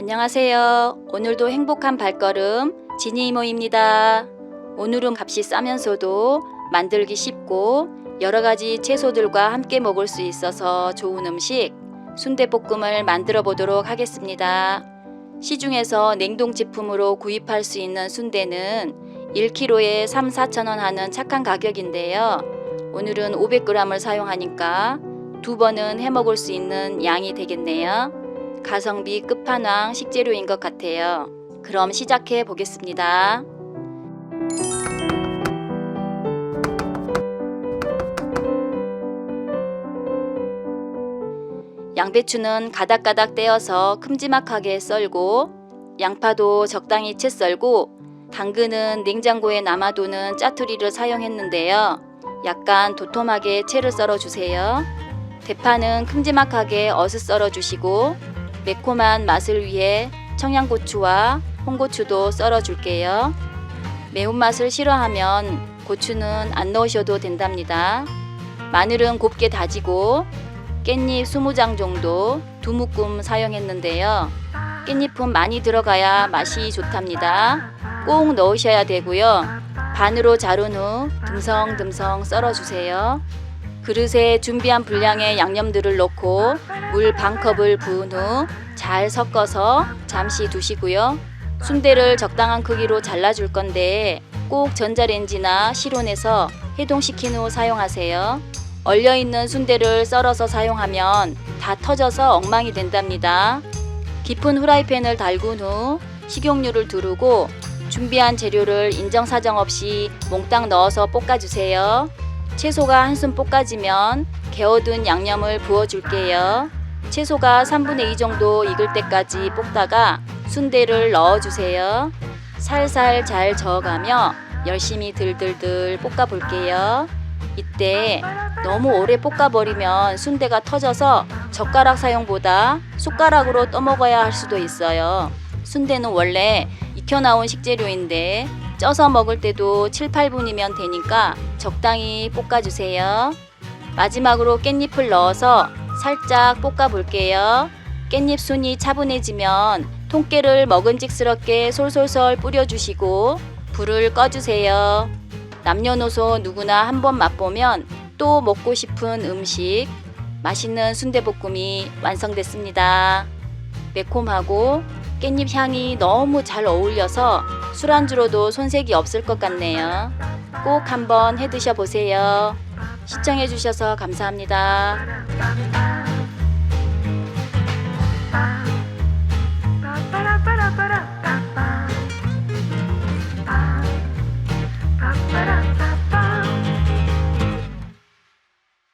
안녕하세요. 오늘도 행복한 발걸음 지니 이모입니다. 오늘은 값이 싸면서도 만들기 쉽고 여러 가지 채소들과 함께 먹을 수 있어서 좋은 음식 순대볶음을 만들어 보도록 하겠습니다. 시중에서 냉동 제품으로 구입할 수 있는 순대는 1kg에 3, 4천 원 하는 착한 가격인데요. 오늘은 500g을 사용하니까 두 번은 해 먹을 수 있는 양이 되겠네요. 가성비 끝판왕 식재료인 것 같아요. 그럼 시작해 보겠습니다. 양배추는 가닥가닥 떼어서 큼지막하게 썰고 양파도 적당히 채 썰고 당근은 냉장고에 남아도는 짜투리를 사용했는데요. 약간 도톰하게 채를 썰어 주세요. 대파는 큼지막하게 어슷 썰어 주시고 매콤한 맛을 위해 청양고추와 홍고추도 썰어 줄게요. 매운맛을 싫어하면 고추는 안 넣으셔도 된답니다. 마늘은 곱게 다지고 깻잎 20장 정도 두 묶음 사용했는데요. 깻잎은 많이 들어가야 맛이 좋답니다. 꼭 넣으셔야 되고요. 반으로 자른 후 듬성듬성 썰어주세요. 그릇에 준비한 분량의 양념들을 넣고 물 반컵을 부은 후 잘 섞어서 잠시 두시고요. 순대를 적당한 크기로 잘라줄 건데 꼭 전자레인지나 실온에서 해동시킨 후 사용하세요. 얼려있는 순대를 썰어서 사용하면 다 터져서 엉망이 된답니다. 깊은 후라이팬을 달군 후 식용유를 두르고 준비한 재료를 인정사정 없이 몽땅 넣어서 볶아주세요. 채소가 한숨 볶아지면 개어둔 양념을 부어줄게요. 채소가 3분의 2 정도 익을 때까지 볶다가 순대를 넣어주세요. 살살 잘 저어가며 열심히 들들들 볶아볼게요. 이때 너무 오래 볶아버리면 순대가 터져서 젓가락 사용보다 숟가락으로 떠먹어야 할 수도 있어요. 순대는 원래 익혀 나온 식재료인데 쪄서 먹을 때도 7, 8분이면 되니까 적당히 볶아주세요. 마지막으로 깻잎을 넣어서 살짝 볶아 볼게요. 깻잎 순이 차분해지면 통깨를 먹은직스럽게 솔솔솔 뿌려주시고 불을 꺼주세요. 남녀노소 누구나 한번 맛보면 또 먹고 싶은 음식 맛있는 순대볶음이 완성됐습니다. 매콤하고 깻잎 향이 너무 잘 어울려서 술안주로도 손색이 없을 것 같네요. 꼭 한번 해 드셔 보세요. 시청해 주셔서 감사합니다.